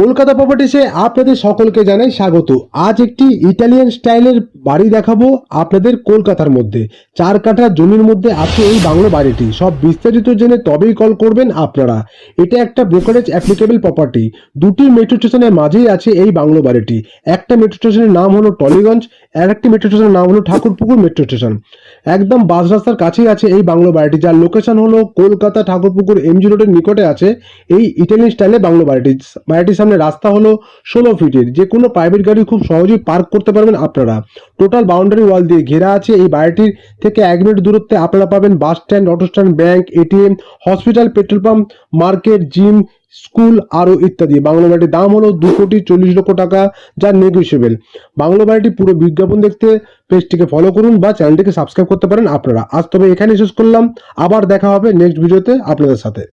কলকাতা প্রপার্টিসে আপনাদের সকলকে জানাই স্বাগত। আজ একটি ইটালিয়ান স্টাইলের বাড়ি দেখাবো আপনাদের কলকাতার মধ্যে। চার কাঠা জমির মধ্যে আছে এই বাংলো বাড়িটি। সব বিস্তারিত জেনে তবেই কল করবেন আপনারা। এটা একটা ব্রোকারেজ অ্যাপ্লিকেবল প্রপার্টি দুটি মেট্রো স্টেশনের মাঝেই আছে এই বাংলো বাড়িটি। একটা মেট্রো স্টেশনের নাম হলো টলিগঞ্জ, আর একটি মেট্রো স্টেশনের নাম হলো ঠাকুরপুকুর মেট্রো স্টেশন একদম বাস রাস্তার কাছেই আছে এই বাংলো বাড়িটি, যার লোকেশন হলো কলকাতা ঠাকুরপুকুর এমজি রোডের নিকটে আছে এই ইটালিয়ান স্টাইলে বাংলো বাড়িটি। বাড়িটির সামনে রাস্তা হলো ষোলো ফিটের। যে কোনো প্রাইভেট গাড়ি খুব সহজেই পার্ক করতে পারবেন আপনারা। টোটাল বাউন্ডারি ওয়াল দিয়ে ঘেরা আছে। এই বাড়িটির থেকে এক মিনিট দূরত্বে আপনারা পাবেন bus stand auto stand bank ATM hospital petrol pump market gym school আরও ইত্যাদি। বাংলো বাড়িটির দাম হলো দু কোটি চল্লিশ লক্ষ টাকা, যা নেগোসিয়েবল বাংলো বাড়িটি পুরো বিজ্ঞাপন দেখতে পেজটিকে ফলো করুন বা চ্যানেলটিকে সাবস্ক্রাইব করতে পারেন আপনারা। আজ তবে এখানে শেষ করলাম। আবার দেখা হবে নেক্সট ভিডিওতে আপনাদের সাথে।